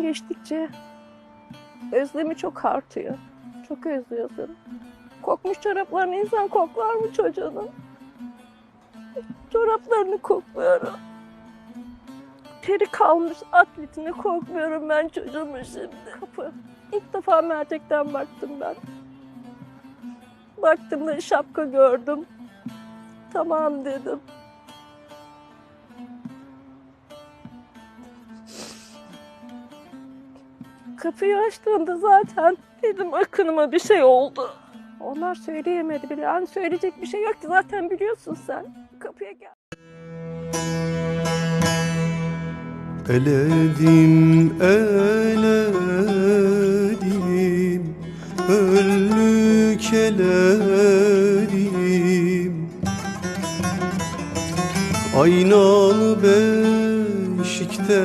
Geçtikçe özlemi çok artıyor. Çok özlüyorsun. Kokmuş çoraplarını insan koklar mı çocuğunun? Çoraplarını kokluyorum. Teri kalmış atletini kokmuyorum ben çocuğumun şimdi. Kapı. İlk defa mercekten baktım ben. Baktığımda şapka gördüm. Tamam dedim. Kapıyı açtığında zaten dedim akınıma bir şey oldu. Onlar söyleyemedi bile. Hani söyleyecek bir şey yok ki zaten biliyorsun sen. Kapıya gel. Eledim, eledim Önlük eledim Aynalı beşikte